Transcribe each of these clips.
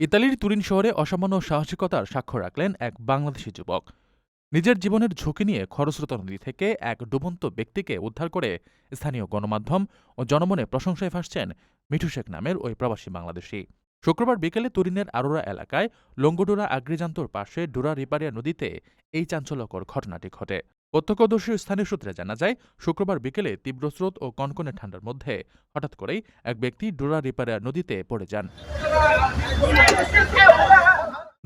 ইতালির তুরিন শহরে অসামান্য সাহসিকতার স্বাক্ষর রাখলেন এক বাংলাদেশি যুবক। নিজের জীবনের ঝুঁকি নিয়ে খরস্রোত নদী থেকে এক ডুবন্ত ব্যক্তিকে উদ্ধার করে স্থানীয় গণমাধ্যম ও জনমনে প্রশংসায় ভাসছেন মিঠু শেখ নামের ওই প্রবাসী বাংলাদেশি। শুক্রবার বিকেলে তুরিনের আরোরা এলাকায় লঙ্গোডোরা আগ্রিজান্তর পাশে ডোরা রিপারিয়া নদীতে এই চাঞ্চল্যকর ঘটনাটি ঘটে। প্রত্যক্ষদর্শী স্থানীয় সূত্রে জানা যায়, শুক্রবার বিকেলে তীব্র স্রোত ও কনকনে ঠান্ডার মধ্যে হঠাৎ করেই এক ব্যক্তি ডোরা রিপারিয়া নদীতে পড়ে যান।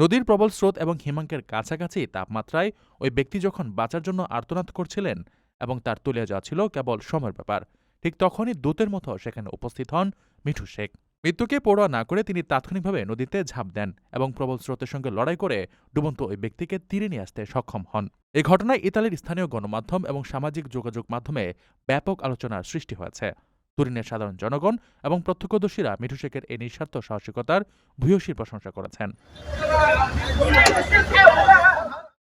নদীর প্রবল স্রোত এবং হিমাঙ্কের কাছাকাছি তাপমাত্রায় ওই ব্যক্তি যখন বাঁচার জন্য আর্তনাদ করছিলেন এবং তার তুলে যাওয়া ছিল কেবল সময়ের ব্যাপার, ঠিক তখনই দূতের মতো সেখানে উপস্থিত হন মিঠু শেখ। মৃত্যুকে পড়োয়া না করে তিনি তাৎক্ষণিকভাবে নদীতে ঝাঁপ দেন এবং প্রবল স্রোতের সঙ্গে লড়াই করে ডুবন্ত ওই ব্যক্তিকে তীরে নিয়ে আসতে সক্ষম হন। এই ঘটনায় ইতালির স্থানীয় গণমাধ্যম এবং সামাজিক যোগাযোগ মাধ্যমে ব্যাপক আলোচনার সৃষ্টি হয়েছে। তুরিনের সাধারণ জনগণ এবং প্রত্যক্ষদর্শীরা মিঠু শেখের এই নিঃস্বার্থ সাহসিকতার ভূয়সীর প্রশংসা করেছেন।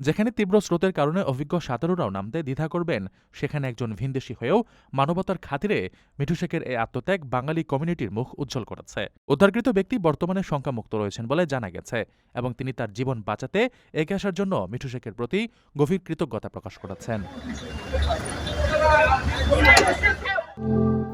যেখানে তীব্র স্রোতের কারণে অভিজ্ঞ সাঁতারুরাও নামতে দ্বিধা করবেন, সেখানে একজন ভিনদেশি হয়েও মানবতার খাতিরে মিঠু শেখের এই আত্মত্যাগ বাঙালি কমিউনিটির মুখ উজ্জ্বল করেছে। উদ্ধারকৃত ব্যক্তি বর্তমানে শঙ্কামুক্ত রয়েছেন বলে জানা গেছে এবং তিনি তার জীবন বাঁচাতে এগিয়ে আসার জন্য মিঠু শেখের প্রতি গভীর কৃতজ্ঞতা প্রকাশ করেছেন।